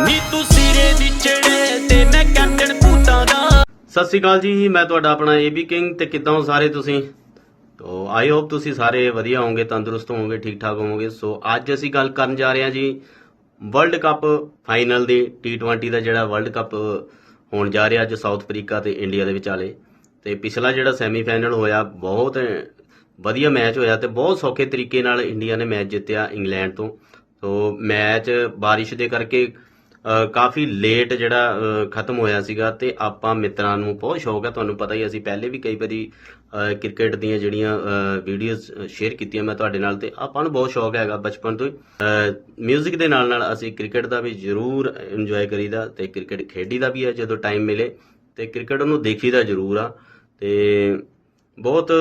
ਨੀ ਤੂੰ ਸਿਰੇ ਦੀ ਚੜੇ ਤੇ ਮੈਂ ਕੈਪਟਨ ਭੂਤਾਂ ਦਾ। ਸਤਿ ਸ਼੍ਰੀ ਅਕਾਲ ਜੀ, ਮੈਂ ਤੁਹਾਡਾ ਆਪਣਾ ਏਬੀ ਕਿੰਗ ਤੇ ਕਿੱਦਾਂ ਹੋ ਸਾਰੇ ਤੁਸੀਂ? ਤੋ ਆਈ ਹੋਪ ਤੁਸੀਂ ਸਾਰੇ ਵਧੀਆ ਹੋਵੋਗੇ, ਤੰਦਰੁਸਤ ਹੋਵੋਗੇ ਠੀਕ ਠਾਕ ਹੋਵੋਗੇ। ਸੋ, ਅੱਜ ਅਸੀਂ ਗੱਲ ਕਰਨ ਜਾ ਰਹੇ ਹਾਂ ਜੀ ਵਰਲਡ ਕੱਪ ਫਾਈਨਲ ਦੀ T20 ਦਾ ਜਿਹੜਾ ਵਰਲਡ ਕੱਪ ਹੋਣ ਜਾ ਰਿਹਾ ਅੱਜ ਸਾਊਥ ਅਫਰੀਕਾ ਤੇ ਇੰਡੀਆ ਦੇ ਵਿਚਾਲੇ। ਤੇ ਪਿਛਲਾ ਜਿਹੜਾ ਸੈਮੀਫਾਈਨਲ ਹੋਇਆ, ਬਹੁਤ ਵਧੀਆ ਮੈਚ ਹੋਇਆ ਤੇ ਬਹੁਤ ਸੌਖੇ ਤਰੀਕੇ ਨਾਲ ਇੰਡੀਆ ਨੇ ਮੈਚ ਜਿੱਤਿਆ ਇੰਗਲੈਂਡ ਤੋਂ। ਸੋ ਮੈਚ ਬਾਰਿਸ਼ ਦੇ ਕਰਕੇ ਕਾਫੀ ਲੇਟ ਜਿਹੜਾ ਖਤਮ ਹੋਇਆ ਸੀਗਾ ਤੇ ਆਪਾਂ ਮਿੱਤਰਾਂ ਨੂੰ ਬਹੁਤ ਸ਼ੌਕ ਹੈ ਤੁਹਾਨੂੰ ਪਤਾ ਹੀ ਅਸੀਂ ਪਹਿਲੇ ਵੀ ਕਈ ਵਾਰੀ ਕ੍ਰਿਕਟ ਦੀਆਂ ਜਿਹੜੀਆਂ ਵੀਡੀਓਜ਼ ਸ਼ੇਅਰ ਕੀਤੀਆਂ ਮੈਂ ਤੁਹਾਡੇ ਨਾਲ ਤੇ ਆਪਾਂ ਨੂੰ ਬਹੁਤ ਸ਼ੌਕ ਹੈਗਾ ਬਚਪਨ ਤੋਂ ਹੀ। ਮਿਊਜ਼ਿਕ ਦੇ ਨਾਲ ਨਾਲ ਅਸੀਂ ਕ੍ਰਿਕਟ ਦਾ ਵੀ ਜ਼ਰੂਰ ਇੰਜੋਏ ਕਰੀਦਾ ਤੇ ਕ੍ਰਿਕਟ ਖੇਡੀਦਾ ਵੀ ਹੈ ਜਦੋਂ ਟਾਈਮ ਮਿਲੇ ਤੇ ਕ੍ਰਿਕਟ ਨੂੰ ਦੇਖੀਦਾ ਜ਼ਰੂਰ ਆ ਤੇ ਬਹੁਤ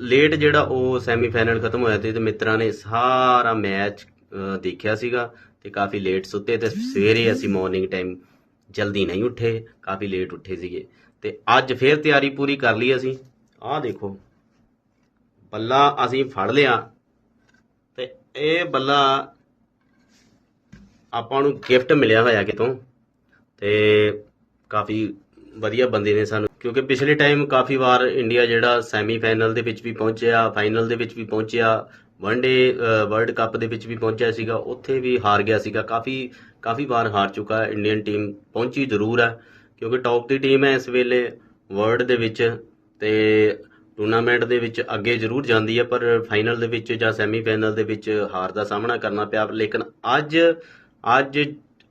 ਲੇਟ ਜਿਹੜਾ ਉਹ ਸੈਮੀਫਾਈਨਲ ਖਤਮ ਹੋਇਆ ਤੇ ਤੇ ਮਿੱਤਰਾਂ ਨੇ ਸਾਰਾ ਮੈਚ ਦੇਖਿਆ ਸੀਗਾ। ਤੇ ਕਾਫੀ ਲੇਟ ਸੁੱਤੇ ਤੇ ਸਵੇਰੇ ਅਸੀਂ ਮਾਰਨਿੰਗ ਟਾਈਮ ਜਲਦੀ ਨਹੀਂ ਉੱਠੇ, ਕਾਫੀ ਲੇਟ ਉੱਠੇ ਸੀਗੇ। ਤੇ ਅੱਜ ਫੇਰ ਤਿਆਰੀ ਪੂਰੀ ਕਰ ਲਈ ਅਸੀਂ। ਆਹ ਦੇਖੋ, ਬੱਲਾ ਅਸੀਂ ਫੜ ਲਿਆ। ਤੇ ਇਹ ਬੱਲਾ ਆਪਾਂ ਨੂੰ ਗਿਫਟ ਮਿਲਿਆ ਹੋਇਆ ਕਿਤੋਂ। ਤੇ ਕਾਫੀ ਵਧੀਆ ਬੰਦੇ ਨੇ ਸਾਨੂੰ, ਕਿਉਂਕਿ ਪਿਛਲੇ ਟਾਈਮ ਕਾਫੀ ਵਾਰ ਇੰਡੀਆ ਜਿਹੜਾ ਸੈਮੀ ਫਾਈਨਲ ਦੇ ਵਿੱਚ ਵੀ ਪਹੁੰਚਿਆ ਫਾਈਨਲ ਦੇ ਵਿੱਚ ਵੀ ਪਹੁੰਚਿਆ ਵਨ ਡੇ ਵਰਲਡ ਕੱਪ ਦੇ ਵਿੱਚ ਵੀ ਪਹੁੰਚਿਆ ਸੀਗਾ। ਉੱਥੇ ਵੀ ਹਾਰ ਗਿਆ ਸੀਗਾ। ਕਾਫੀ ਕਾਫੀ ਵਾਰ ਹਾਰ ਚੁੱਕਾ ਇੰਡੀਅਨ ਟੀਮ ਪਹੁੰਚੀ ਜ਼ਰੂਰ ਹੈ, ਕਿਉਂਕਿ ਟੌਪ ਦੀ ਟੀਮ ਹੈ ਇਸ ਵੇਲੇ ਵਰਲਡ ਦੇ ਵਿੱਚ ਤੇ ਟੂਰਨਾਮੈਂਟ ਦੇ ਵਿੱਚ ਅੱਗੇ ਜ਼ਰੂਰ ਜਾਂਦੀ ਹੈ, ਪਰ ਫਾਈਨਲ ਦੇ ਵਿੱਚ ਜਾਂ ਸੈਮੀਫਾਈਨਲ ਦੇ ਵਿੱਚ ਹਾਰ ਦਾ ਸਾਹਮਣਾ ਕਰਨਾ ਪਿਆ। ਲੇਕਿਨ ਅੱਜ ਅੱਜ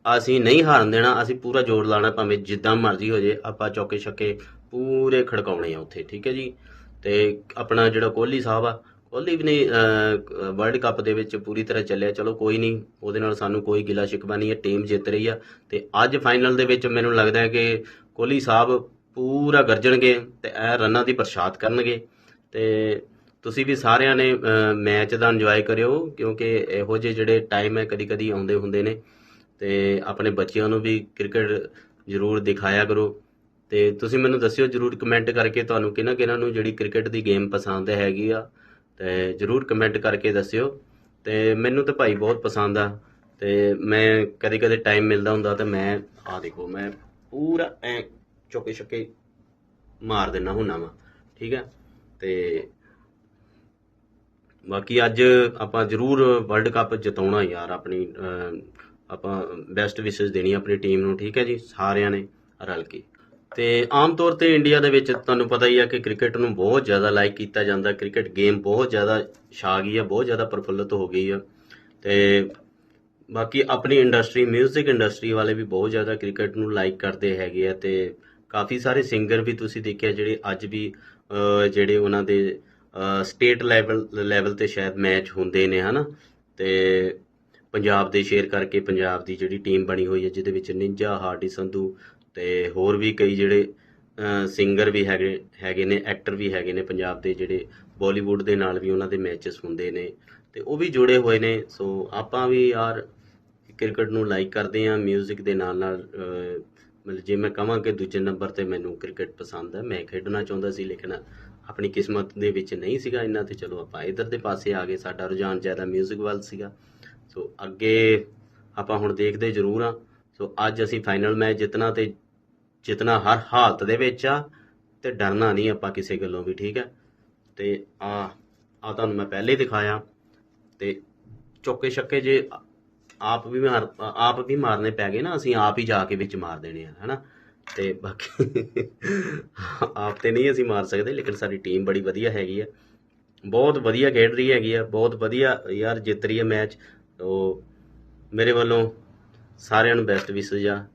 ਅਸੀਂ ਨਹੀਂ ਹਾਰਨ ਦੇਣਾ। ਅਸੀਂ ਪੂਰਾ ਜ਼ੋਰ ਲਾਣਾ ਭਾਵੇਂ ਜਿੱਦਾਂ ਮਰਜ਼ੀ ਹੋ ਜੇ। ਆਪਾਂ ਚੌਕੇ ਛੱਕੇ ਪੂਰੇ ਖੜਕਾਉਣੇ ਆ ਉੱਥੇ, ਠੀਕ ਹੈ ਜੀ? ਤੇ ਆਪਣਾ ਜਿਹੜਾ ਕੋਹਲੀ ਸਾਹਿਬ ਆ ਕੋਹਲੀ ਵੀ ਨਹੀਂ ਵਰਲਡ ਕੱਪ ਦੇ ਵਿੱਚ ਪੂਰੀ ਤਰ੍ਹਾਂ ਚੱਲਿਆ। ਚਲੋ ਕੋਈ ਨਹੀਂ, ਉਹਦੇ ਨਾਲ ਸਾਨੂੰ ਕੋਈ ਗਿਲਾ ਸ਼ਿਕਵਾ ਨਹੀਂ ਹੈ ਟੀਮ ਜਿੱਤ ਰਹੀ ਆ। ਤੇ ਅੱਜ ਫਾਈਨਲ ਦੇ ਵਿੱਚ ਮੈਨੂੰ ਲੱਗਦਾ ਹੈ ਕਿ ਕੋਹਲੀ ਸਾਹਿਬ ਪੂਰਾ ਗਰਜਣਗੇ ਤੇ ਇਹ ਰਨਾਂ ਦੀ ਪ੍ਰਸ਼ਾਦ ਕਰਨਗੇ। ਤੇ ਤੁਸੀਂ ਵੀ ਸਾਰਿਆਂ ਨੇ ਮੈਚ ਦਾ ਇੰਜੋਏ ਕਰਿਓ, ਕਿਉਂਕਿ ਇਹੋ ਜਿਹੇ ਜਿਹੜੇ ਟਾਈਮ ਹੈ ਕਦੀ ਕਦੀ ਆਉਂਦੇ ਹੁੰਦੇ ਨੇ। ਤੇ ਆਪਣੇ ਬੱਚਿਆਂ ਨੂੰ ਵੀ ਕ੍ਰਿਕਟ ਜ਼ਰੂਰ ਦਿਖਾਇਆ ਕਰੋ। ਤੇ ਤੁਸੀਂ ਮੈਨੂੰ ਦੱਸਿਓ, ਜ਼ਰੂਰ ਕਮੈਂਟ ਕਰਕੇ ਤੁਹਾਨੂੰ ਕਿਹਨਾਂ ਕਿਹਨਾਂ ਨੂੰ ਜਿਹੜੀ ਕ੍ਰਿਕਟ ਦੀ ਗੇਮ ਪਸੰਦ ਹੈਗੀ ਆ। ਤੇ ਜ਼ਰੂਰ ਕਮੈਂਟ ਕਰਕੇ ਦੱਸਿਓ। ਤੇ ਮੈਨੂੰ ਤਾਂ ਭਾਈ ਬਹੁਤ ਪਸੰਦ ਆ। ਤੇ ਮੈਂ ਕਦੇ ਕਦੇ ਟਾਈਮ ਮਿਲਦਾ ਹੁੰਦਾ ਤੇ ਮੈਂ ਆ ਦੇਖੋ, ਮੈਂ ਪੂਰਾ ਐ ਚੁੱਕੇ ਛੱਕੇ ਮਾਰ ਦਿੰਨਾ ਹੁੰਨਾ ਵਾ, ਠੀਕ ਹੈ ਤੇ ਬਾਕੀ ਅੱਜ ਆਪਾਂ ਜ਼ਰੂਰ ਵਰਲਡ ਕੱਪ ਜਿਤਾਉਣਾ ਯਾਰ ਆਪਣੀ ਆਪਾਂ ਬੈਸਟ ਵਿਸ਼ੇਸ ਦੇਣੀ ਆਪਣੀ ਟੀਮ ਨੂੰ, ਠੀਕ ਹੈ ਜੀ? ਸਾਰਿਆਂ ਨੇ ਰਲ ਕੇ। ਤੇ ਆਮ ਤੌਰ ਤੇ ਇੰਡੀਆ ਦੇ ਵਿੱਚ ਤੁਹਾਨੂੰ ਪਤਾ ਹੀ ਆ ਕਿ ਕ੍ਰਿਕਟ ਨੂੰ ਬਹੁਤ ਜ਼ਿਆਦਾ ਲਾਈਕ ਕੀਤਾ ਜਾਂਦਾ, ਕ੍ਰਿਕਟ ਗੇਮ ਬਹੁਤ ਜ਼ਿਆਦਾ ਛਾ ਗਈ ਆ, ਬਹੁਤ ਜ਼ਿਆਦਾ ਪ੍ਰਫੁੱਲਤ ਹੋ ਗਈ ਆ। ਤੇ ਬਾਕੀ ਆਪਣੀ ਇੰਡਸਟਰੀ 뮤직 ਇੰਡਸਟਰੀ ਵਾਲੇ ਵੀ ਬਹੁਤ ਜ਼ਿਆਦਾ ਕ੍ਰਿਕਟ ਨੂੰ ਲਾਈਕ ਕਰਦੇ ਹੈਗੇ ਆ ਤੇ ਕਾਫੀ ਸਾਰੇ ਸਿੰਗਰ ਵੀ ਤੁਸੀਂ ਦੇਖਿਆ ਜਿਹੜੇ ਅੱਜ ਵੀ ਜਿਹੜੇ ਉਹਨਾਂ ਦੇ ਸਟੇਟ ਲੈਵਲ ਲੈਵਲ ਤੇ ਸ਼ਾਇਦ ਮੈਚ ਹੁੰਦੇ ਨੇ, ਹਨਾ? ਤੇ ਪੰਜਾਬ ਦੇ ਸ਼ੇਅਰ ਕਰਕੇ ਪੰਜਾਬ ਦੀ ਜਿਹੜੀ ਟੀਮ ਬਣੀ ਹੋਈ ਹੈ ਜਿਹਦੇ ਵਿੱਚ ਨਿੰਜਾ ਹਾਰਡੀ ਸੰਧੂ ਤੇ ਹੋਰ ਵੀ ਕਈ ਜਿਹੜੇ ਸਿੰਗਰ ਵੀ ਹੈਗੇ ਹੈਗੇ ਨੇ ਐਕਟਰ ਵੀ ਹੈਗੇ ਨੇ ਪੰਜਾਬ ਦੇ ਜਿਹੜੇ ਬਾਲੀਵੁੱਡ ਦੇ ਨਾਲ ਵੀ ਉਹਨਾਂ ਦੇ ਮੈਚਸ ਹੁੰਦੇ ਨੇ ਤੇ ਉਹ ਵੀ ਜੁੜੇ ਹੋਏ ਨੇ ਸੋ ਆਪਾਂ ਵੀ ਯਾਰ ਕ੍ਰਿਕਟ ਨੂੰ ਲਾਈਕ ਕਰਦੇ ਆ 뮤직 ਦੇ ਨਾਲ ਨਾਲ ਅਹ, ਮਤਲਬ ਜੇ ਮੈਂ ਕਹਾਂ ਕਿ ਦੂਜੇ ਨੰਬਰ ਤੇ ਮੈਨੂੰ ਕ੍ਰਿਕਟ ਪਸੰਦ ਹੈ ਮੈਂ ਖੇਡਣਾ ਚਾਹੁੰਦਾ ਸੀ ਲੇਕਿਨ ਆਪਣੀ ਕਿਸਮਤ ਦੇ ਵਿੱਚ ਨਹੀਂ ਸੀਗਾ ਇੰਨਾ ਤੇ ਚਲੋ ਆਪਾਂ ਇਧਰ ਦੇ ਪਾਸੇ ਆ ਗਏ ਸਾਡਾ ਰੁਝਾਨ ਜ਼ਿਆਦਾ 뮤직 ਵੱਲ ਸੀਗਾ ਸੋ ਅੱਗੇ ਆਪਾਂ ਹੁਣ ਦੇਖਦੇ ਜ਼ਰੂਰ ਆ ਸੋ ਅੱਜ ਅਸੀਂ ਫਾਈਨਲ ਮੈਚ ਜਿੱਤਣਾ ਤੇ ਜਿੱਤਣਾ ਹਰ ਹਾਲਤ ਦੇ ਵਿੱਚ ਆ, ਤੇ ਡਰਨਾ ਨਹੀਂ ਆਪਾਂ ਕਿਸੇ ਗੱਲੋਂ ਵੀ, ਠੀਕ ਹੈ? ਤੇ ਆ ਆ ਤੁਹਾਨੂੰ ਮੈਂ ਪਹਿਲੇ ਹੀ ਦਿਖਾਇਆ। ਤੇ ਚੌਕੇ ਛੱਕੇ ਜੇ ਆਪ ਵੀ ਮਾਰ, ਆਪ ਵੀ ਮਾਰਨੇ ਪੈ ਗਏ ਨਾ, ਅਸੀਂ ਆਪ ਹੀ ਜਾ ਕੇ ਵਿੱਚ ਮਾਰ ਦੇਣੇ ਆ, ਹਨਾ? ਤੇ ਬਾਕੀ ਆਪ ਤੇ ਨਹੀਂ ਅਸੀਂ ਮਾਰ ਸਕਦੇ, ਲੇਕਿਨ ਸਾਡੀ ਟੀਮ ਬੜੀ ਵਧੀਆ ਹੈਗੀ ਆ। ਬਹੁਤ ਵਧੀਆ ਖੇਡ ਰਹੀ ਹੈਗੀ ਆ, ਬਹੁਤ ਵਧੀਆ ਯਾਰ ਜਿੱਤ ਰਹੀ ਹੈ ਮੈਚ। ਤੋ ਮੇਰੇ ਵੱਲੋਂ ਸਾਰਿਆਂ ਨੂੰ ਬੈਸਟ ਵਿਸ਼ੇਸ ਆ।